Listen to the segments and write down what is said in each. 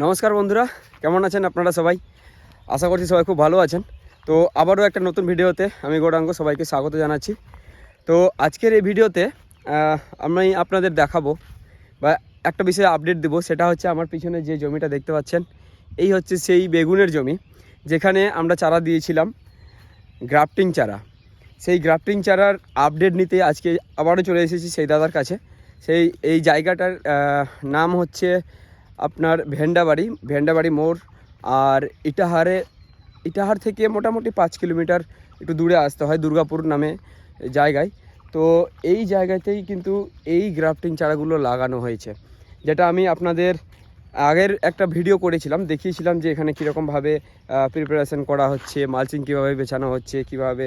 নমস্কার বন্ধুরা, কেমন আছেন আপনারা সবাই? আশা করছি সবাই খুব ভালো আছেন। তো আবারও একটা নতুন ভিডিওতে আমি গৌরাঙ্গ সবাইকে স্বাগত জানাচ্ছি। তো আজকের এই ভিডিওতে আমি আপনাদের দেখাবো বা একটা বিষয়ে আপডেট দেবো, সেটা হচ্ছে আমার পিছনে যে জমিটা দেখতে পাচ্ছেন, এই হচ্ছে সেই বেগুনের জমি, যেখানে আমরা চারা দিয়েছিলাম গ্রাফটিং চারা। সেই গ্রাফটিং চারার আপডেট নিতে আজকে আবারও চলে এসেছি সেই দাদার কাছে। সেই, এই জায়গাটার নাম হচ্ছে আপনার ভেন্ডাবাড়ি ভেন্ডাবাড়ি মোড় আর ইটাহারে, ইটাহার থেকে মোটামুটি পাঁচ কিলোমিটার একটু দূরে আসতে হয় দুর্গাপুর নামে জায়গায়। তো এই জায়গাতেই কিন্তু এই গ্রাফটিং চারাগুলো লাগানো হয়েছে। যেটা আমি আপনাদের আগের একটা ভিডিও করেছিলাম, দেখিয়েছিলাম যে এখানে কীরকমভাবে প্রিপারেশন করা হচ্ছে মালচিং কীভাবে বেছানো হচ্ছে, কীভাবে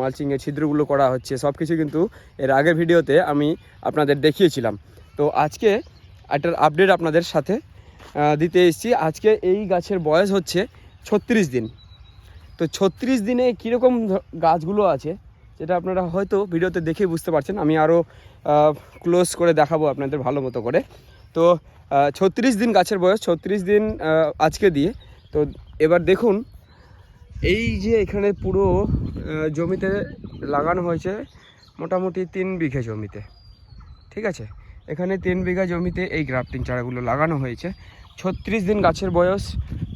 মালচিংয়ের ছিদ্রগুলো করা হচ্ছে সব কিছু কিন্তু এর আগের ভিডিওতে আমি আপনাদের দেখিয়েছিলাম। তো আজকে একটার আপডেট আপনাদের সাথে দিতে এসেছি। আজকে এই গাছের বয়স হচ্ছে ছত্রিশ দিন। তো ছত্রিশ দিনে কীরকম গাছগুলো আছে, যেটা আপনারা হয়তো ভিডিওতে দেখে বুঝতে পারছেন, আমি আরও ক্লোজ করে দেখাবো আপনাদের ভালো মতো করে। তো ছত্রিশ দিন গাছের বয়স, ছত্রিশ দিন আজকে দিয়ে। তো এবার দেখুন, এই যে এখানে পুরো জমিতে লাগানো হয়েছে মোটামুটি তিন বিঘে জমিতে। ঠিক আছে? এখানে তিন বিঘা জমিতে এই গ্রাফটিং চারাগুলো লাগানো হয়েছে। ছত্রিশ দিন গাছের বয়স।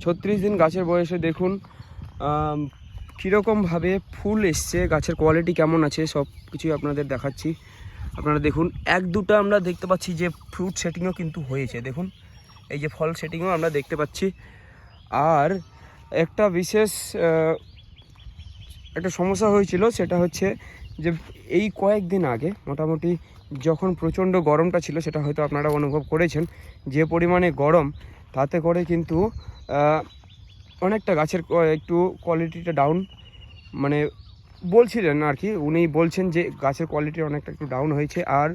ছত্রিশ দিন গাছের বয়সে দেখুন কীরকমভাবে ফুল এসছে, গাছের কোয়ালিটি কেমন আছে, সব কিছুই আপনাদের দেখাচ্ছি। আপনারা দেখুন, এক দুটো আমরা দেখতে পাচ্ছি যে ফ্রুট সেটিংও কিন্তু হয়েছে, দেখুন। এই যে ফল সেটিংও আমরা দেখতে পাচ্ছি। আর একটা বিশেষ একটা সমস্যা হয়েছিল, সেটা হচ্ছে যে এই কয়েকদিন আগে মোটামুটি যখন প্রচণ্ড গরমটা ছিল, সেটা হয়তো আপনারা অনুভব করেছেন, যে পরিমাণে গরম, তাতে করে কিন্তু অনেকটা গাছের একটু কোয়ালিটিটা ডাউন মানে বলছিলেন আর কি উনি বলছেন যে গাছের কোয়ালিটি অনেকটা একটু ডাউন হয়েছে, আর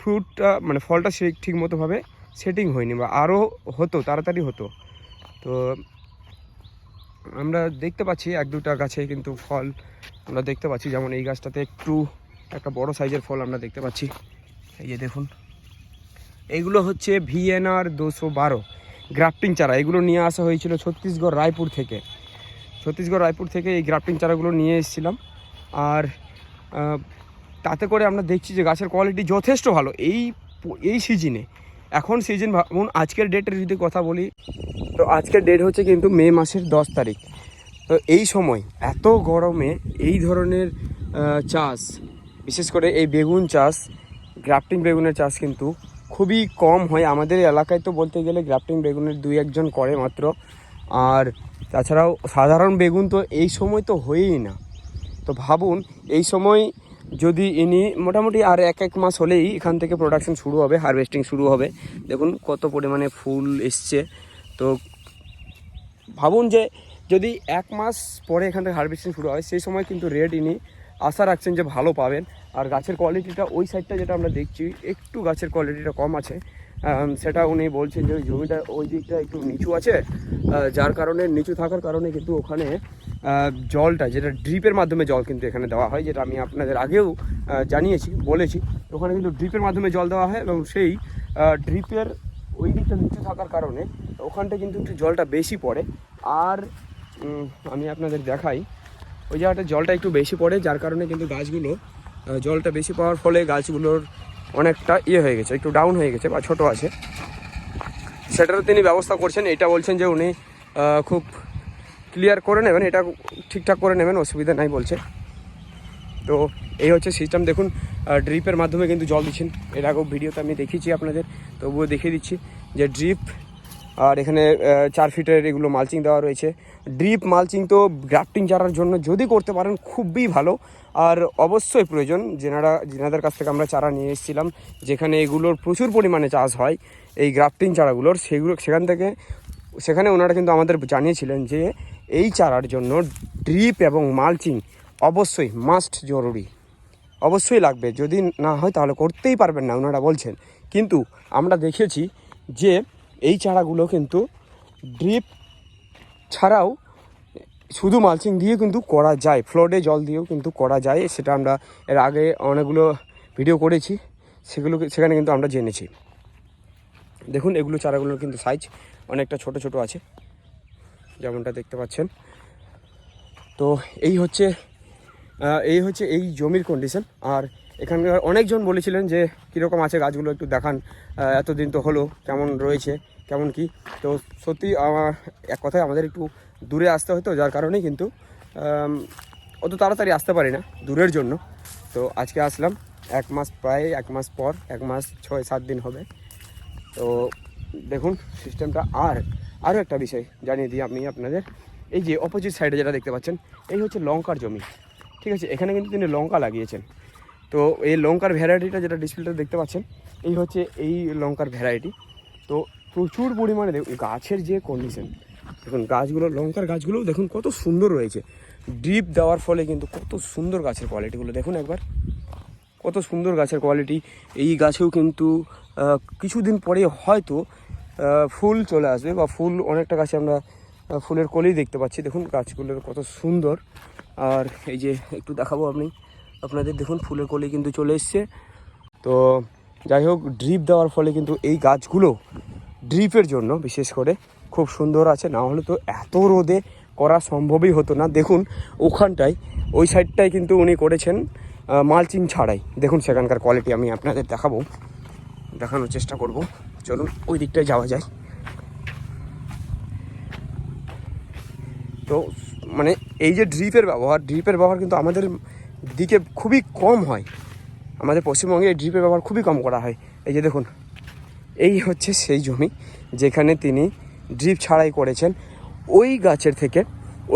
ফ্রুটটা মানে ফলটা সে ঠিক মতোভাবে সেটিং হয়নি, বা আরও হতো, তাড়াতাড়ি হতো। তো আমরা দেখতে পাচ্ছি এক দুটা গাছে কিন্তু ফল আমরা দেখতে পাচ্ছি। যেমন এই গাছটাতে একটু একটা বড় সাইজের ফল আমরা দেখতে পাচ্ছি। এই যে দেখুন। এইগুলো হচ্ছে ভিএনআর দুশো বারো গ্রাফটিং চারা। এগুলো নিয়ে আসা হয়েছিল ছত্তিশগড় রায়পুর থেকে। ছত্তিশগড় রায়পুর থেকে এই গ্রাফটিং চারাগুলো নিয়ে এসেছিলাম। আর তাতে করে আমরা দেখছি যে গাছের কোয়ালিটি যথেষ্ট ভালো। এই এই সিজনে এখন সিজন ভাবুন, আজকের ডেটের যদি কথা বলি, তো আজকের ডেট হচ্ছে কিন্তু মে মাসের দশ তারিখ। তো এই সময় এত গরমে এই ধরনের চাষ, বিশেষ করে এই বেগুন চাষ গ্রাফটিং বেগুনের চাষ কিন্তু খুবই কম হয়। আমাদের এলাকায় তো বলতে গেলে গ্রাফটিং বেগুনের দুই একজন করে মাত্র। আর তাছাড়াও সাধারণ বেগুন তো এই সময় তো হয়েই না। তো ভাবুন, এই সময় যদি ইনি মোটামুটি আর এক এক মাস হলেই এখান থেকে প্রোডাকশন শুরু হবে হারভেস্টিং শুরু হবে। দেখুন কত পরিমাণে ফুল এসছে। তো ভাবুন যে যদি এক মাস পরে এখান থেকে হারভেস্টিং শুরু হয়, সেই সময় কিন্তু রেট ইনি আশা রাখছেন যে ভালো পাবেন। আর গাছের কোয়ালিটিটা ওই সাইডটা যেটা আমরা দেখছি, একটু গাছের কোয়ালিটিটা কম আছে। সেটা উনি বলছেন যে ওই জমিটা ওই দিকটা একটু নিচু আছে। যার কারণে, নিচু থাকার কারণে কিন্তু ওখানে জলটা, যেটা ড্রিপের মাধ্যমে জল কিন্তু এখানে দেওয়া হয়, যেটা আমি আপনাদের আগেও জানিয়েছি, বলেছি। ওখানে কিন্তু ড্রিপের মাধ্যমে জল দেওয়া হয় এবং সেই ড্রিপের ওই দিকটা নিচু থাকার কারণে ওখানটা কিন্তু একটু জলটা বেশি পড়ে। আর আমি আপনাদের দেখাই, ওই জায়গাটা জলটা একটু বেশি পড়ে, যার কারণে কিন্তু গাছগুলো জলটা বেশি পাওয়ার ফলে গাছগুলোর অনেকটা ইয়ে হয়ে গেছে, একটু ডাউন হয়ে গেছে বা ছোট আছে। সেটারও তিনি ব্যবস্থা করছেন, এটা বলছেন যে উনি খুব ক্লিয়ার করে নেবেন, এটা ঠিকঠাক করে নেবেন, অসুবিধা নাই বলছে। তো এই হচ্ছে সিস্টেম দেখুন ড্রিপের মাধ্যমে কিন্তু জল দিচ্ছেন। এর আগেও ভিডিওতে আমি দেখিয়েছি আপনাদের, তবুও দেখিয়ে দিচ্ছি যে ড্রিপ আর এখানে চার ফিটের এগুলো মালচিং দেওয়া রয়েছে। ড্রিপ মালচিং তো গ্রাফটিং চারার জন্য যদি করতে পারেন খুবই ভালো। আর অবশ্যই প্রয়োজন, যেনারা, যেনাদের কাছ থেকে আমরা চারা নিয়ে এসেছিলাম, যেখানে এগুলোর প্রচুর পরিমাণে চাষ হয়, এই গ্রাফটিং চারাগুলোর, সেগুলো, সেখান থেকে সেখানে ওনারা কিন্তু আমাদের জানিয়েছিলেন যে এই চারার জন্য ড্রিপ এবং মালচিং অবশ্যই মাস্ট জরুরি। অবশ্যই লাগবে। যদি না হয় তাহলে করতেই পারবেন না, ওনারা বলছেন। কিন্তু আমরা দেখেছি যে এই চারাগুলো কিন্তু ড্রিপ ছাড়াও শুধু মালচিং দিয়ে কিন্তু করা যায় ফ্লোডে জল দিয়েও কিন্তু করা যায়, সেটা আমরা এর আগে অনেকগুলো ভিডিও করেছি সেগুলো সেখানে কিন্তু আমরা জেনেছি। দেখুন, এগুলো চারাগুলোর কিন্তু সাইজ অনেকটা ছোট ছোট আছে, যেমনটা দেখতে পাচ্ছেন। তো এই হচ্ছে এই হচ্ছে এই জমির কন্ডিশন আর এখানকার অনেকজন বলেছিলেন যে, কীরকম আছে গাছগুলো একটু দেখান এতদিন তো হলো, কেমন রয়েছে, কেমন কি। তো সত্যি আমার, এক কথায় আমাদের একটু দূরে আসতে হতো, যার কারণে কিন্তু অত তাড়াতাড়ি আসতে পারি না, দূরের জন্য। তো আজকে আসলাম, এক মাস প্রায়, এক মাস পর, এক মাস ছয়, সাত দিন হবে। তো দেখুন সিস্টেমটা আর আরও একটা বিষয় জানিয়ে দিই আমি আপনাদের। এই যে অপোজিট সাইডে যেটা দেখতে পাচ্ছেন, এই হচ্ছে লঙ্কার জমি। ঠিক আছে, এখানে কিন্তু তিনি লঙ্কা লাগিয়েছেন। তো এই লঙ্কার ভ্যারাইটিটা যেটা ডিসপ্লেটা দেখতে পাচ্ছেন, এই হচ্ছে এই লঙ্কার ভ্যারাইটি। তো প্রচুর পরিমাণে দেখুন, গাছের যে কন্ডিশন দেখুন গাছগুলো, লঙ্কার গাছগুলোও দেখুন কত সুন্দর রয়েছে। ড্রিপ দেওয়ার ফলে কিন্তু কত সুন্দর গাছের কোয়ালিটিগুলো দেখুন একবার। কত সুন্দর গাছের কোয়ালিটি এই গাছেও কিন্তু কিছুদিন পরে হয়তো ফুল চলে আসবে বা ফুল অনেকটা গাছে আমরা ফুলের কলেই দেখতে পাচ্ছি। দেখুন গাছগুলোর কত সুন্দর। আর এই যে একটু দেখাবো আপনি আপনাদের দেখুন ফুলের কলি কিন্তু চলে এসছে। তো যাই হোক ড্রিপ দেওয়ার ফলে কিন্তু এই গাছগুলো ড্রিপের জন্য বিশেষ করে খুব সুন্দর আছে। না হলে তো এত রোদে করা সম্ভবই হতো না। দেখুন, ওখানটায়, ওই সাইডটায় কিন্তু উনি করেছেন। মালচিং ছাড়াই। দেখুন সেখানকার কোয়ালিটি আমি আপনাদের দেখাবো। দেখানোর চেষ্টা করব। চলুন, ওই দিকটায় যাওয়া যায় তো মানে এই যে ড্রিপের ব্যবহার ড্রিপের ব্যবহার কিন্তু আমাদের দিকে খুবই কম হয়। আমাদের পশ্চিমবঙ্গে এই ড্রিপের ব্যবহার খুবই কম করা হয়। এই যে দেখুন, এই হচ্ছে সেই জমি যেখানে তিনি ড্রিপ ছাড়াই করেছেন। ওই গাছের থেকে,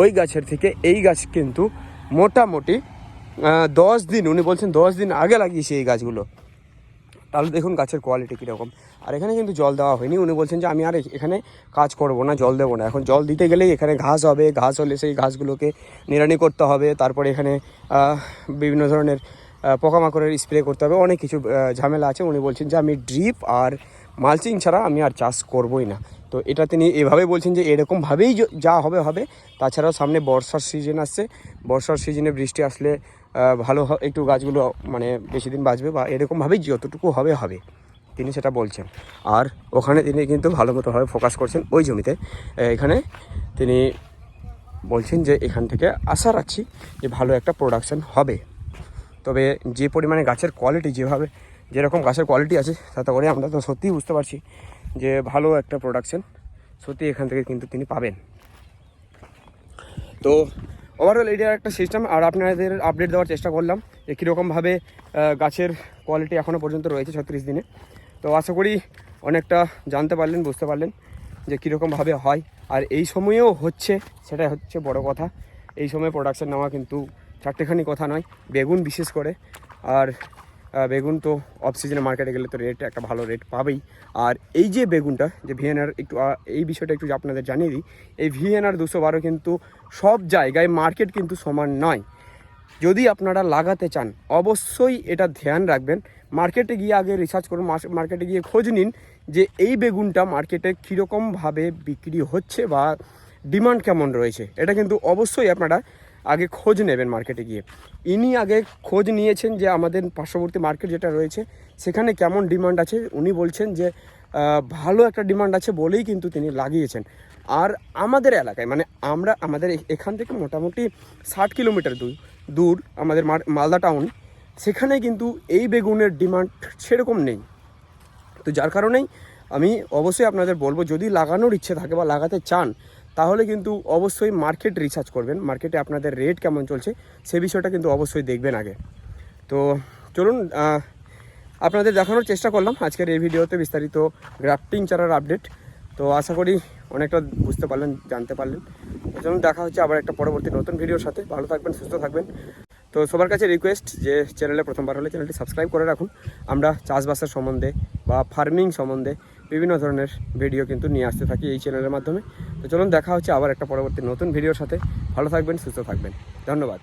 ওই গাছের থেকে এই গাছ কিন্তু মোটামুটি দশ দিন, উনি বলছেন দশ দিন আগে লাগিয়েছে এই গাছগুলো। তাহলে দেখুন গাছের কোয়ালিটি কীরকম। আর এখানে কিন্তু জল দেওয়া হয়নি, উনি বলছেন যে আমি আর এখানে কাজ করব না, জল দেবো না। এখন জল দিতে গেলেই এখানে ঘাস হবে, ঘাস হলে সেই ঘাসগুলোকে নিড়ানি করতে হবে, তারপরে এখানে বিভিন্ন ধরনের পোকামাকড়ের স্প্রে করতে হবে, অনেক কিছু ঝামেলা আছে। উনি বলছেন যে আমি ড্রিপ আর মালচিং ছাড়া আমি আর চাষ করবই না। তো এটা তিনি এভাবে বলছেন যে এরকমভাবেই য- হবে হবে। তাছাড়াও সামনে বর্ষার সিজন আসছে। বর্ষার সিজনে বৃষ্টি আসলে ভালো একটু গাছগুলো মানে বেশি দিন বাঁচবে বা এরকমভাবেই যতটুকু হবে হবে। তিনি সেটা বলছেন। আর ওখানে তিনি কিন্তু ভালো মতোভাবে ফোকাস করছেন ওই জমিতে। এখানে তিনি বলছেন যে এখান থেকে আশা রাখছি যে ভালো একটা প্রোডাকশান হবে। তবে যে পরিমাণে গাছের কোয়ালিটি যেভাবে, যেরকম গাছের কোয়ালিটি আছে, তাতে করে আমরা তো সত্যিই বুঝতে পারছি যে ভালো একটা প্রোডাকশন সত্যি এখান থেকে কিন্তু তিনি পাবেন। তো ওভারঅল এটার একটা সিস্টেম আর আপনাদের আপডেট দেওয়ার চেষ্টা করলাম যে কীরকমভাবে গাছের কোয়ালিটি এখনও পর্যন্ত রয়েছে ছত্রিশ দিনে। তো আশা করি অনেকটা জানতে পারলেন, বুঝতে পারলেন যে কীরকমভাবে হয়। আর এই সময়েও হচ্ছে সেটা হচ্ছে বড় কথা। এই সময় প্রোডাকশান নেওয়া কিন্তু চারটেখানি কথা নয়, বেগুন বিশেষ করে। আর বেগুন তো অফ সিজনে মার্কেটে গেলে তো রেট একটা ভালো রেট পাবেই। আর এই যে বেগুনটা, যে ভিএনআর একটু এই বিষয়টা একটু আপনাদের জানিয়ে দিই, এই ভিএনআর দুশো বারো কিন্তু সব জায়গায় মার্কেট কিন্তু সমান নয়। যদি আপনারা লাগাতে চান, অবশ্যই এটা ধ্যান রাখবেন। মার্কেটে গিয়ে আগে রিসার্চ করুন মার্কেটে গিয়ে খোঁজ নিন যে এই বেগুনটা মার্কেটে কীরকমভাবে বিক্রি হচ্ছে বা ডিমান্ড কেমন রয়েছে। এটা কিন্তু অবশ্যই আপনারা আগে খোঁজ নেবেন মার্কেটে গিয়ে। ইনি আগে খোঁজ নিয়েছেন যে আমাদের পার্শ্ববর্তী মার্কেট যেটা রয়েছে, সেখানে কেমন ডিমান্ড আছে। উনি বলছেন যে ভালো একটা ডিমান্ড আছে বলেই কিন্তু তিনি লাগিয়েছেন। আর আমাদের এলাকায় মানে আমরা আমাদের এখান থেকে মোটামুটি ষাট কিলোমিটার দূর দূর আমাদের মালদা টাউন সেখানে কিন্তু এই বেগুনের ডিমান্ড সেরকম নেই। তো যার কারণেই আমি অবশ্যই আপনাদের বলব, যদি লাগানোর ইচ্ছে থাকে বা লাগাতে চান তাহলে কিন্তু অবশ্যই মার্কেট রিসার্চ করবেন মার্কেটে আপনাদের রেট কেমন চলছে, সে বিষয়টা কিন্তু অবশ্যই দেখবেন আগে। তো চলুন আপনাদের দেখানোর চেষ্টা করলাম আজকের এই ভিডিওতে বিস্তারিত গ্রাফটিং চারার আপডেট তো আশা করি অনেকটা বুঝতে পারলেন, জানতে পারলেন। চলুন, দেখা হচ্ছে আবার একটা পরবর্তী নতুন ভিডিওর সাথে। ভালো থাকবেন, সুস্থ থাকবেন। তো সবার কাছে রিকোয়েস্ট যে চ্যানেলে প্রথমবার হলে চ্যানেলটি সাবস্ক্রাইব করে রাখুন। আমরা চাষবাসের সম্বন্ধে বা ফার্মিং সম্বন্ধে বিভিন্ন ধরনের ভিডিও কিন্তু নিয়ে আসতে থাকি এই চ্যানেলের মাধ্যমে। তো চলুন দেখা হচ্ছে আবার একটা পরবর্তী নতুন ভিডিওর সাথে। ভালো থাকবেন, সুস্থ থাকবেন। ধন্যবাদ।